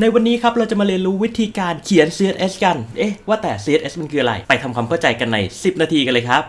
ในวันนี้ครับเราจะมาเรียนรู้วิธีการเขียน CSS กัน เอ๊ะ ว่าแต่ CSS มันคืออะไร ไปทำความเข้าใจกันใน 10 นาทีกันเลยครับ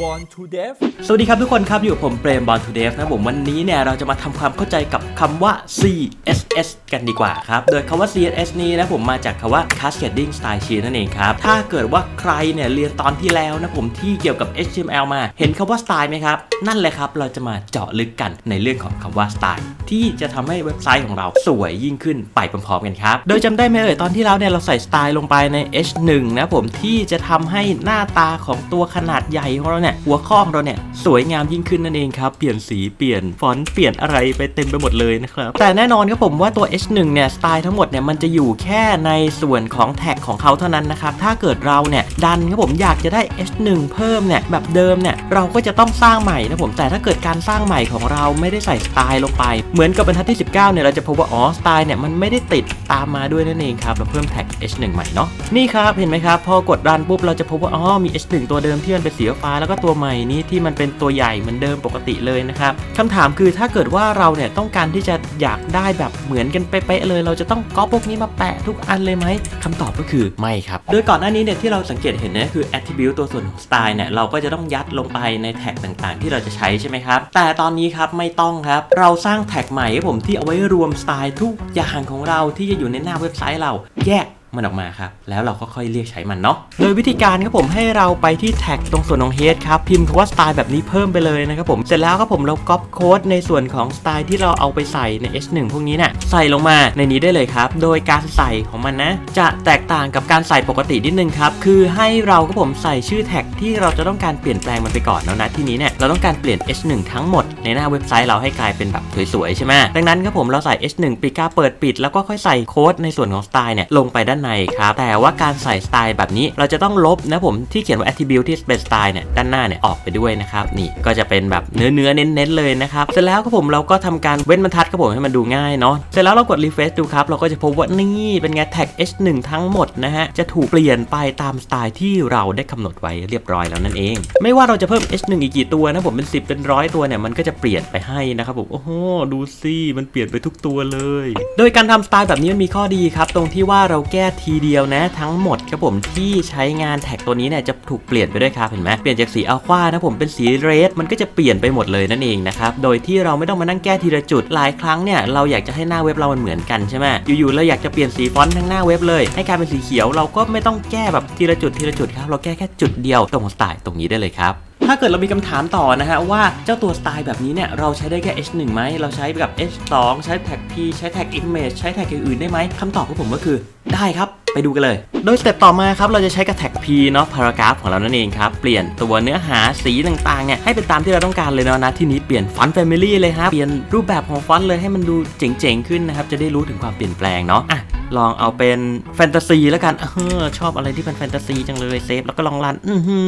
Born to Deaf สวัสดีครับทุกคนครับอยู่ผมเปรมบอลทูเดฟนะผมวันนี้เนี่ยเราจะมาทำความเข้าใจกับคำว่า CSS กันดีกว่าครับ โดยคำว่า CSS นี้นะผมมาจากคำว่า Cascading Style Sheet นั่นเองครับ ถ้าเกิดว่าใครเนี่ยเรียนตอนที่แล้วนะผมที่เกี่ยวกับ HTML มา เห็นคำว่า Style ไหมครับ นั่นแหละครับ เราจะมาเจาะลึกกันในเรื่องของคำว่า Style ที่จะทำให้เว็บไซต์ของเราสวยยิ่งขึ้นไปพร้อมๆกันครับ โดยจำได้ไหมเอ่ยตอนที่แล้วเนี่ยเราใส่สไตล์ลงไปใน H1 นะผมที่จะทำให้หน้าตาของตัวขนาดใหญ่ของเราเนี่ยหัวข้อของเราเนี่ยสวยงามยิ่งขึ้นนั่นเองครับ เปลี่ยนสีเปลี่ยนฟอนต์เปลี่ยนอะไรไปเต็มไปหมดเลยนะครับแต่แน่นอนครับผมว่าตัว H1 เนี่ยสไตล์ทั้งหมดเนี่ยมันจะอยู่แค่ในส่วนของแท็กของเขาเท่านั้นนะครับถ้าเกิดเราเนี่ยดันครับผมอยากจะได้ H1 เพิ่มเนี่ยแบบเดิมเนี่ยเราก็จะต้องสร้างใหม่นะผมแต่ถ้าเกิดการสร้างใหม่ของเราไม่ได้ใส่สไตล์ลงไป เหมือนกับบรรทัดที่ 19เนี่ยเราจะพบว่าอ๋อสไตล์เนี่ยมันไม่ได้ติดตามมาด้วยนั่นเองครับเราเพิ่มแท็ก H1 ใหม่เนาะนี่ครับเห็นไหมครับพอกดรันปุ๊บเราจะพบว่าอ๋อมี H1 ตัวเดิมที่มันเป็นสีฟ้าแล้วก็ตัวใหม่นี้ที่มันเป็นตัวใหญ่เหมือนเดิมปกติเลยนะครับคำถามคือถ้าเกิดว่าเราเนี่ยต้องการที่จะอยากได้แบบเหมือนกันเป๊ะเลย เราจะต้องก๊อปพวกนี้มาแปะทุกอันเลยไหมคำตอบก็คือไม่ครับ โดยก่อนหน้านี้เนี่ยที่เราสังเกตเห็นเนี่ยคือ attribute ตัวส่วนของ style เนี่ยเราก็จะต้องยัดลงไปในแท็กต่างๆ ที่เราจะใช้ใช่ไหมครับแต่ตอนนี้ครับไม่ต้องครับเราสร้างแท็กใหม่ให้ผมที่เอาไว้รวมสไตล์ทุกอย่างของเราที่จะอยู่ในหน้าเว็บไซต์เราแยก มันออกมาครับ แล้วเราก็ค่อยเรียกใช้มันเนาะ โดยวิธีการครับผมให้เราไปที่แท็กตรงส่วนของ head ครับ พิมพ์คำว่าสไตล์แบบนี้เพิ่มไปเลยนะครับผม เสร็จแล้วครับผมเราก๊อปโค้ดในส่วนของสไตล์ที่เราเอาไปใส่ใน h1 พวกนี้เนี่ยใส่ลงมาในนี้ได้เลยครับ โดยการใส่ของมันนะ จะแตกต่างกับการใส่ปกตินิดนึงครับ คือให้เราครับผมใส่ชื่อแท็กที่เราจะต้องการเปลี่ยนแปลงมันไปก่อนแล้วนะที่นี้เนี่ยเราต้องการเปลี่ยน h1 ทั้งหมดในหน้าเว็บไซต์เราให้กลายเป็นแบบสวยๆใช่ไหมดังนั้นครับผมเราใส่ h1 ปีกาเปิดปิด แล้วก็ค่อยใส่โค้ดในส่วนของสไตล์เนี่ยลงไปด้านในครับ แต่ว่าการใส่สไตล์แบบนี้เราจะต้องลบนะผมที่เขียนว่า attribute ที่เป็นสไตล์เนี่ยด้านหน้าเนี่ยออกไปด้วยนะครับนี่ก็จะเป็นแบบเนื้อเนื้อเน้นๆเลยนะครับเสร็จแล้วครับผมเราก็ทำการเว้นบรรทัดครับผมให้มันดูง่ายเนาะเสร็จแล้วเรากด refresh ดูครับเราก็จะพบว่านี่เป็นไงแท็ก h1 ทั้งหมดนะฮะจะถูกเปลี่ยนไปตามสไตล์ที่เราได้กำหนดไว้เรียบร้อยแล้วนั่นเอง ไม่ว่าเราจะเพิ่ม h1 อีกกี่ตัวนะผมเป็น 10 เป็นร้อยตัวเนี่ยมันก็จะเปลี่ยนไปให้นะครับผมโอ้โหดูสิมันเปลี่ยนไปทุกตัวเลย โดยการทำสไตล์แบบนี้มันมีข้อดีครับตรงที่ว่าเราแก้ทีเดียวนะ ทั้งหมดครับผมที่ใช้งานแท็กตัวนี้เนี่ยจะถูกเปลี่ยนไปด้วยครับเห็นไหมเปลี่ยนจากสีอัลควานะผมเป็นสีเรดมันก็จะเปลี่ยนไปหมดเลยนั่นเองนะครับโดยที่เราไม่ต้องมานั่งแก้ทีละจุดหลายครั้งเนี่ยเราอยากจะให้หน้าเว็บเรามันเหมือนกันใช่ไหมอยู่ๆเราอยากจะเปลี่ยนสีฟอนต์ทั้งหน้าเว็บเลยให้กลายเป็นสีเขียวเราก็ไม่ต้องแก้แบบทีละจุดทีละจุดครับเราแก้แค่จุดเดียวตรงสไตล์ตรงนี้ได้เลยครับ ถ้าเกิดเรามีคำถามต่อนะฮะว่าเจ้าตัวสไตล์แบบนี้เนี่ยเราใช้ได้แค่ H1 ไหมเราใช้กับ H2 ใช้แท็ก P ใช้แท็ก Image ใช้แท็กอื่นๆได้ไหมคำตอบของผมก็คือได้ครับไปดูกันเลย โดยสเต็ปต่อมาครับ เราจะใช้กับแท็ก P เนาะ paragraph ของเรานั่นเองครับ เปลี่ยนตัวเนื้อหาสีต่างๆเนี่ยให้เป็นตามที่เราต้องการเลยเนาะนะที่นี้เปลี่ยนฟอนต์ Family เลยครับ เปลี่ยนรูปแบบของฟอนต์เลยให้มันดูเจ๋งๆขึ้นนะครับ จะได้รู้ถึงความเปลี่ยนแปลงเนาะอะลองเอาเป็นแฟนตาซีแล้วกัน เออ ชอบอะไรที่เป็นแฟนตาซีจังเลยเซฟแล้วก็ลองรัน อือหื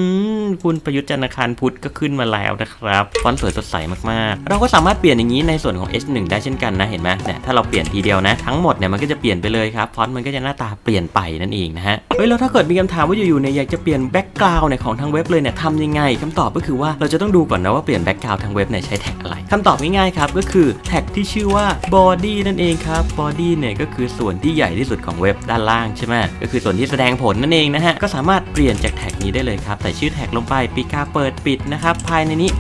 อคุณประยุทธ์จันทร์อังคารพุทธก็ขึ้นมาแล้วนะครับ ฟอนต์สวยสดใสมากๆ เราก็สามารถเปลี่ยนอย่างนี้ในส่วนของ H1 ได้เช่นกันนะ เห็นไหมเนี่ยถ้าเราเปลี่ยนทีเดียวนะ ทั้งหมดเนี่ยมันก็จะเปลี่ยนไปเลยครับ ฟอนต์มันก็จะหน้าตาเปลี่ยนไปนั่นเองนะฮะเฮ้ยแล้วถ้าเกิดมีคำถามว่าอยู่ๆเนี่ยอยากจะเปลี่ยนแบ็กกราวน์เนี่ยของทางเว็บเลยเนี่ยทำยังไงคำตอบก็คือว่าเราจะต้องดูก่อนนะว่าเปลี่ยนแบ็กกราวน์ทางเว็บเนี่ยใช้แท็กอะไรคำตอบง่ายๆครับก็คือแท็กที่ชื่อว่า body นั่นเองครับ body เนี่ยก็คือส่วนที่ใหญ่ที่สุดของเว็บด้านล่างใช่ไหมก็คือส่วนที่แสดงผลนั่นเองนะฮะก็สามารถเปลี่ยนจากแท็กนี้ได้เลยครับใส่ชื่อแท็กลงไปปีกาเปิดปิดนะครับภายในนี้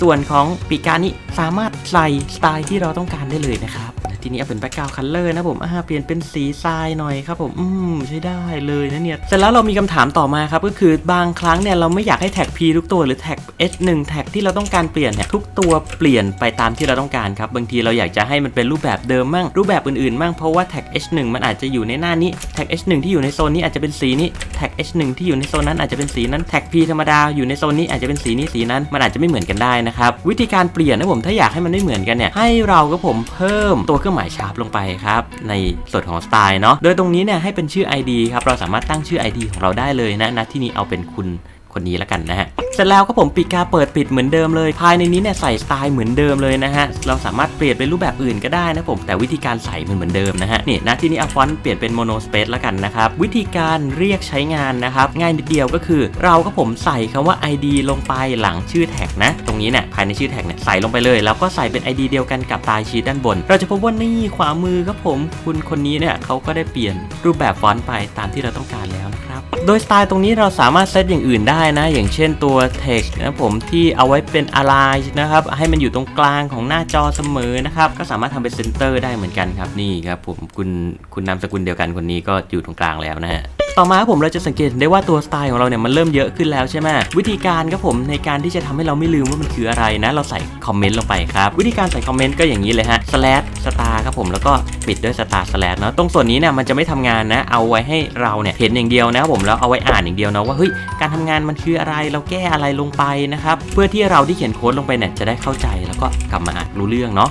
ส่วนของปีกานี้สามารถใส่สไตล์ที่เราต้องการได้เลยนะครับ ทีนี้เอาเป็นแบ็กกราวด์คัลเลอร์นะผมอ่าเปลี่ยนเป็นสีทรายหน่อยครับผมอืมใช้ได้เลยนะเนี่ยเสร็จแล้วเรามีคำถามต่อมาครับก็คือบางครั้งเนี่ยเราไม่อยากให้แท็ก P ทุกตัวหรือแท็ก H1 แท็กที่เราต้องการเปลี่ยนเนี่ยทุกตัวเปลี่ยนไปตามที่เราต้องการครับบางทีเราอยากจะให้มันเป็นรูปแบบเดิมมั่งรูปแบบอื่นๆมั่งเพราะว่าแท็ก H1 มันอาจจะอยู่ในหน้านี้แท็ก H1 ที่อยู่ในโซนนี้อาจจะเป็นสีนี้แท็ก H1 ที่อยู่ในโซนนั้นอาจจะเป็นสีนั้นแท็ก P ธรรมดาอยู่ในโซนนี้อาจจะเป็นสีนี้สีนั้นมันอาจจะไม่เหมือนกันได้นะครับวิธีการเปลี่ยนนะผมถ้าอยากให้มันไม่เหมือนกันเนี่ยให้เราก็ผมเพิ่มตัวเครื่องหมายชาร์ปลงไปครับ ในส่วนของสไตล์เนาะโดยตรงนี้เนี่ยให้เป็นชื่อ ID ครับเราสามารถตั้งชื่อ ID ของเราได้เลยนะณที่นี้เอาเป็นคุณ คนนี้แล้วกันนะฮะ เสร็จแล้วก็ผมปีกาเปิดปิดเหมือนเดิมเลย ภายในนี้เนี่ยใส่สไตล์เหมือนเดิมเลยนะฮะ เราสามารถเปลี่ยนเป็นรูปแบบอื่นก็ได้นะผม แต่วิธีการใส่มันเหมือนเดิมนะฮะ นี่นะที่นี้เอาฟอนต์เปลี่ยนเป็นโมโนสเปซแล้วกันนะครับ วิธีการเรียกใช้งานนะครับ ง่ายนิดเดียวก็คือ เราก็ผมใส่คำว่า ID ลงไปหลังชื่อแท็กนะ ตรงนี้เนี่ยภายในชื่อแท็กเนี่ยใส่ลงไปเลย แล้วก็ใส่เป็น ID เดียวกันกับตายชีตด้านบน เราจะพบว่านี่ขวามือครับผม คุณคนนี้เนี่ยเขาก็ได้เปลี่ยนรูปแบบฟอนต์ไปตามที่เราต้องการแล้วนะครับ โดยสไตล์ตรงนี้เราสามารถเซตอย่างอื่นได้นะ อย่างเช่นตัว text นะผมที่เอาไว้เป็น align นะครับ ให้มันอยู่ตรงกลางของหน้าจอเสมอนะครับ ก็สามารถทำเป็น center ได้เหมือนกันครับ นี่ครับผมคุณคุณนามสกุลเดียวกันคนนี้ก็อยู่ตรงกลางแล้วนะฮะ ต่อมาครับผมเราจะสังเกตได้ว่าตัวสไตล์ของเราเนี่ยมันเริ่มเยอะขึ้นแล้วใช่ไหมวิธีการครับผมในการที่จะทำให้เราไม่ลืมว่ามันคืออะไรนะเราใส่คอมเมนต์ลงไปครับวิธีการใส่คอมเมนต์ก็อย่างนี้เลยฮะ slash star ครับผมแล้วก็ปิดด้วย star slash เนาะตรงส่วนนี้เนี่ยมันจะไม่ทำงานนะ เอาไว้ให้เราเนี่ยเห็นอย่างเดียวนะครับผมแล้วเอาไว้อ่านอย่างเดียวนะว่าเฮ้ยการทำงานมันคืออะไรเราแก้อะไรลงไปนะครับเพื่อที่เราที่เขียนโค้ดลงไปเนี่ยจะได้เข้าใจแล้วก็กลับมาอ่านรู้เรื่องเนาะ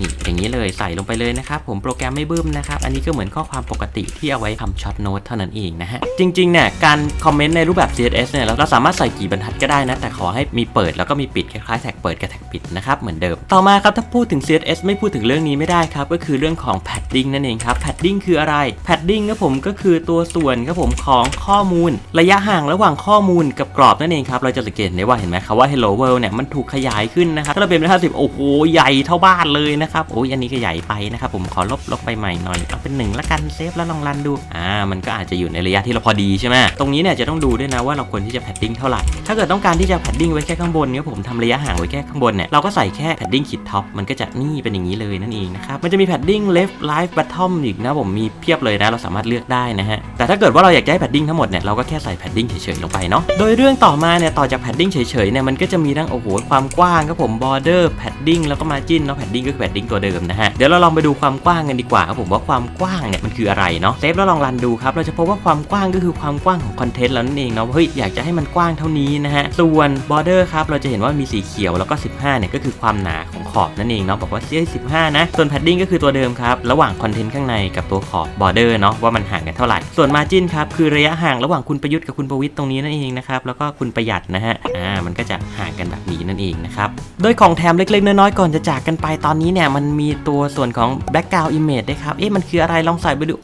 นี่อย่างนี้เลยใส่ลงไปเลยนะครับผมโปรแกรมไม่บึ้มนะครับอันนี้ก็เหมือนข้อความปกติที่เอาไว้ทำช็อตโน้ตเท่านั้นเองนะฮะจริงๆเนี่ยการคอมเมนต์ในรูปแบบ CSS เนี่ยเราสามารถใส่กี่บรรทัดก็ได้นะแต่ขอให้มีเปิดแล้วก็มีปิดคล้ายๆแท็กเปิดกับแท็กปิดนะครับเหมือนเดิมต่อมาครับถ้าพูดถึง CSS ไม่พูดถึงเรื่องนี้ไม่ได้ครับก็คือเรื่องของ padding นั่นเองครับ padding คืออะไร padding ครับผมก็คือตัวส่วนครับผมของข้อมูล ระยะห่างระหว่างข้อมูลกับกรอบนั่นเองครับเราจะสังเกตได้ว่าเห็นไหมครับว่า hello world เนี่ยมันถูกขยายขึ้นนะครับถ้าเราเป็นเป็น50โอ้โหใหญ่เท่าบ้านเลยนะครับโอ้ยอันนี้ก็ใหญ่ไปนะครับผมขอลบลบไปใหม่หน่อยเอาเป็นหนึ่งละกันเซฟแล้วลองรันดูอ่ามันก็อาจจะอยู่ในระยะที่เราพอดีใช่ไหมตรงนี้เนี่ยจะต้องดูด้วยนะว่าเราควรที่จะ padding เท่าไหร่ถ้าเกิดต้องการที่จะ padding ไว้แค่ข้างบนเนี่ยผมทำระยะห่างไว้แค่ข้างบนเนี่ยเราก็ใส่แค่ padding ขีดท็อปมันก็จะนี่เป็นอย่างนี้เลยนั่นเองนะครับมันจะมี padding left right bottom อีกนะผมมีเพียบเลยนะเราสามารถเลือกได้นะฮะแต่ถ้าเกิดว่าเราอยากจะให้ padding ทั้งหมดเนี่ยเราก็แค่ใส่ padding เฉยๆลงไปเนาะโดยเรื่องต่อมาเนี่ยต่อจาก padding เฉยๆเนี่ยมันก็จะมีทั้งโอ้โหความกว้างครับผม border padding แล้วก็ margin เนาะ padding ก็คือ padding ตัวเดิมนะฮะ เดี๋ยวเราลองไปดูความกว้างกันดีกว่าครับผมว่าความกว้างเนี่ยมันคืออะไรเนาะเซฟแล้วลองรันดูครับเราจะพบว่าความกว้างก็คือความกว้างของคอนเทนต์เรานั่นเองเนาะเฮ้ยอยากจะให้มันกว้างเท่านี้นะฮะส่วน border ครับเราจะเห็นว่ามีสีเขียวแล้วก็ 15เนี่ยก็คือความหนาของขอบนั่นเองเนาะบอกว่าเอ้ย15 นะ ส่วน padding ก็คือตัวเดิมครับระหว่างคอนเทนต์ข้างในกับตัวขอบ border เนาะว่ามันห่างกันเท่าไหร่ส่วน margin ครับคือระยะห่างระหว่างคุณประยุทธ์กับคุณประวิทย์ตรงนี้นั่นเองนะครับแล้วก็คุณประหยัดนะฮะอ่ามันก็จะห่างกันแบบนี้นั่นเองนะครับโดยของแถมเล็กๆน้อยๆก่อนจะจากกันไปตอนนี้เนี่ยมันมีตัวส่วนของ background image ด้วยครับ เอ๊ะมันคืออะไรลองใส่ไปดู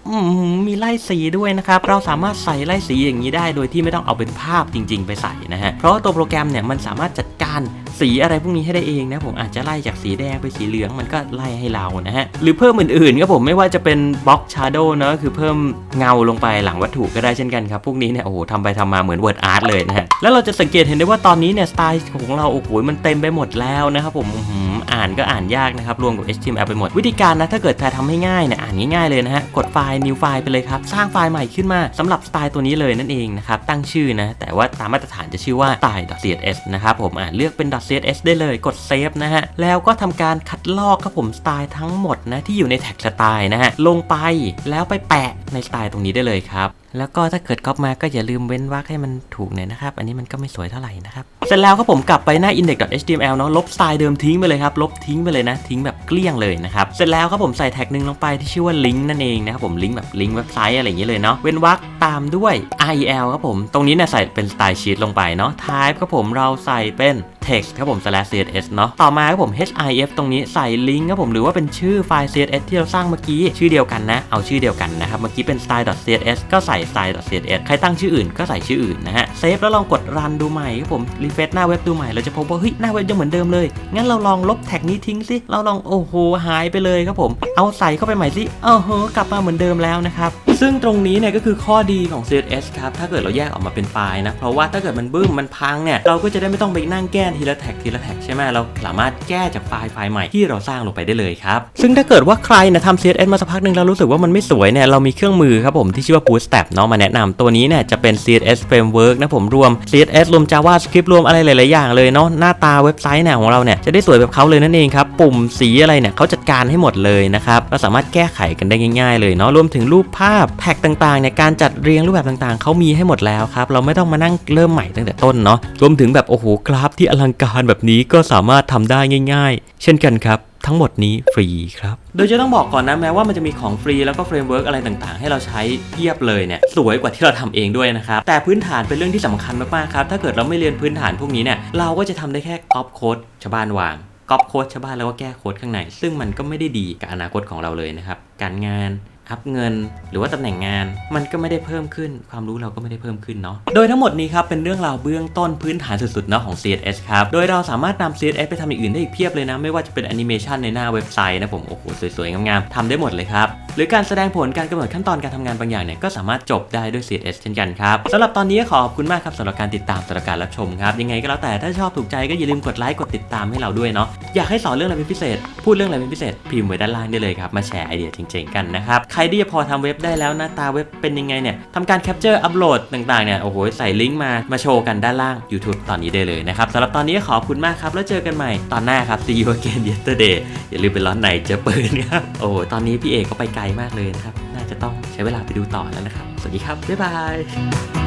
มมีไล่สีด้วยนะครับ เราสามารถใส่ไล่สีอย่างนี้ได้โดยที่ไม่ต้องเอาเป็นภาพจริง ๆ ไปใส่นะฮะ เพราะตัวโปรแกรมเนี่ยมันสามารถจัดการสีอะไรพวกนี้ให้ได้เองนะผมอาจจะไล่จากสีแดงไปสีเหลืองมันก็ไล่ให้เรานะฮะ หรือเพิ่มอื่นๆครับผมไม่ว่าจะเป็นบล็อกชาร์โดเนอะคือเพิ่มเงาลงไปหลังวัตถุก็ได้เช่นกันครับ พวกนี้เนี่ยโอ้โหทำไปทำมาเหมือนเวิร์ดอาร์ตเลยนะฮะ แล้วเราจะสังเกตเห็นได้ว่าตอนนี้เนี่ยสไตล์ของเราโอ้โหมันเต็มไปหมดแล้วนะครับผมอ่านก็อ่านยากนะครับรวมกับ HTML ไปหมด วิธีการนะถ้าเกิดใครทำให้ง่ายเนี่ยอ่านง่ายๆเลยนะฮะกดไฟล์ new ไฟล์ไปเลยครับสร้างไฟล์ใหม่ขึ้นมาสำหรับสไตล์ตัวนี้เลยนั่นเองนะครับตั้งชื่อนะแต่ว่าตามมาตรฐานจะชื่อว่า style.css นะครับผมอ่าเลือกเป็น .css ได้เลยกดเซฟนะฮะแล้วก็ทำการคัดลอกครับผมสไตล์ทั้งหมดนะที่อยู่ในแท็กสไตล์นะฮะลงไปแล้วไปแปะในสไตล์ตรงนี้ได้เลยครับ แล้วก็ถ้าเกิดก๊อปมาก็อย่าลืมเว้นวรรคให้มันถูกหน่อยนะครับ อันนี้มันก็ไม่สวยเท่าไหร่นะครับ เสร็จแล้วครับผมกลับไปหน้า index.html เนาะลบสไตล์เดิมทิ้งไปเลยครับ ลบทิ้งไปเลยนะ ทิ้งแบบเกลี้ยงเลยนะครับ เสร็จแล้วครับผมใส่แท็กหนึ่งลงไปที่ชื่อว่า link นั่นเองนะครับผม link แบบลิงก์เว็บไซต์อะไรอย่างเงี้ยเลยเนาะ เว้นวรรคตามด้วย rel ครับผม ตรงนี้เนี่ยใส่เป็นสไตล์ชีตลงไปเนาะ type ครับผมเราใส่เป็น text ครับผม slash css เนาะต่อมาครับผม href ตรงนี้ใส่ลิงก์ครับผมหรือว่าเป็นชื่อไฟล์ css ที่เราสร้างเมื่อกี้ชื่อเดียวกันนะ เอาชื่อเดียวกันนะครับ เมื่อกี้เป็น style.css ก็ใส่ style.css ใครตั้งชื่ออื่นก็ใส่ชื่ออื่นนะฮะเซฟแล้วลองกดรันดูใหม่ครับผมรีเฟรชหน้าเว็บดูใหม่เราจะพบว่าเฮ้ยหน้าเว็บยังเหมือนเดิมเลย งั้นเราลองลบแท็กนี้ทิ้งสิเราลองโอ้โหหายไปเลยครับผม เอาใส่เข้าไปใหม่สิเออเฮกลับมาเหมือนเดิมแล้วนะครับ ซึ่งตรงนี้เนี่ยก็คือข้อดีของ CSS ครับ ถ้าเกิดเราแยกออกมาเป็นไฟล์นะ เพราะว่าถ้าเกิดมันบึ้ม มันพังเนี่ย เราก็จะได้ไม่ต้องไปนั่งแก้ทีละแท็กทีละแท็กใช่ไหมเราสามารถแก้จากไฟล์ไฟล์ใหม่ที่เราสร้างลงไปได้เลยครับ ซึ่งถ้าเกิดว่าใครนะทำ CSS มาสักพักหนึ่งแล้วรู้สึกว่ามันไม่สวยเนี่ย เรามีเครื่องมือครับผมที่ชื่อว่า Bootstrap เนาะมาแนะนำตัวนี้เนี่ยจะเป็น CSS framework นะผมรวม CSS รวม JavaScript รวมอะไรหลาย ๆ อย่างเลยเนาะหน้าตาเว็บไซต์เนี่ยของเราเนี่ยจะได้สวยแบบเขาเลยนั่นเองครับปุ่มสีอะไรเนี่ยเขาจัดการให้หมดเลยนะครับเราสามารถแก้ไขกันได้ง่าย ๆ เลยเนาะรวมถึงรูปภาพแบบแท็กต่างๆเนี่ยการจัดเรียงรูปแบบต่างๆ เขามีให้หมดแล้วครับ เราไม่ต้องมานั่งเริ่มใหม่ตั้งแต่ต้นเนาะรวมถึงแบบโอ้โหกราฟที่อลังการแบบนี้ก็สามารถทำได้ง่าย ๆ เช่นกันครับทั้งหมดนี้ฟรีครับ โดยจะต้องบอกก่อนนะแม้ว่ามันจะมีของฟรีแล้วก็เฟรมเวิร์กอะไรต่างๆ ให้เราใช้เพียบเลยเนี่ยสวยกว่าที่เราทำเองด้วยนะครับ แต่พื้นฐานเป็นเรื่องที่สำคัญมากๆครับ ถ้าเกิดเราไม่เรียนพื้นฐานพวกนี้เนี่ยเราก็จะทำได้แค่ก๊อปโค้ดชาวบ้านวางก๊อปโค้ดชาวบ้านแล้วก็แก้โค้ดข้างใน ซึ่งมันก็ไม่ได้ดีกับอนาคตของเราเลยนะครับการงาน อัพเงิน หรือว่าตำแหน่งงาน มันก็ไม่ได้เพิ่มขึ้น ความรู้เราก็ไม่ได้เพิ่มขึ้นเนาะโดยทั้งหมดนี้ครับเป็นเรื่องราวเบื้องต้นพื้นฐานสุดๆเนาะของ CSS ครับโดยเราสามารถนำ CSS ไปทำอย่างอื่นได้อีกเพียบเลยนะไม่ว่าจะเป็นแอนิเมชันในหน้าเว็บไซต์นะผมโอ้โหสวยๆงามๆทำได้หมดเลยครับหรือการแสดงผลการกำหนดขั้นตอนการทำงานบางอย่างเนี่ยก็สามารถจบได้ด้วย CSS เช่นกันครับสำหรับตอนนี้ขอขอบคุณมากครับสำหรับการติดตามสำหรับการรับชมครับยังไงก็แล้วแต่ถ้าชอบถูกใจก็อย่าลืมกดไลค์กดติดตามให้เราด้วยเนาะอยากให้สอนเรื่องอะไรเป็นพิเศษ พูดเรื่องอะไรเป็นพิเศษพิมพ์ไว้ด้านล่างได้เลยครับมาแชร์ไอเดียเจ๋งๆกันนะครับใครที่จะพอทำเว็บได้แล้วหน้าตาเว็บเป็นยังไงเนี่ยทำการแคปเจอร์อัปโหลดต่างๆเนี่ยโอ้โหใส่ลิงก์มามาโชว์กันด้านล่าง YouTube ตอนนี้ได้เลยนะครับสำหรับตอนนี้ขอบคุณมากครับ แล้วเจอกันใหม่ตอนหน้าครับ See you again yesterday อย่าลืมไปร้อนไหนเจอปืนครับโอ้โหตอนนี้พี่เอกก็ไปไกลมากเลยนะครับน่าจะต้องใช้เวลาไปดูต่อแล้วนะครับสวัสดีครับบ๊ายบาย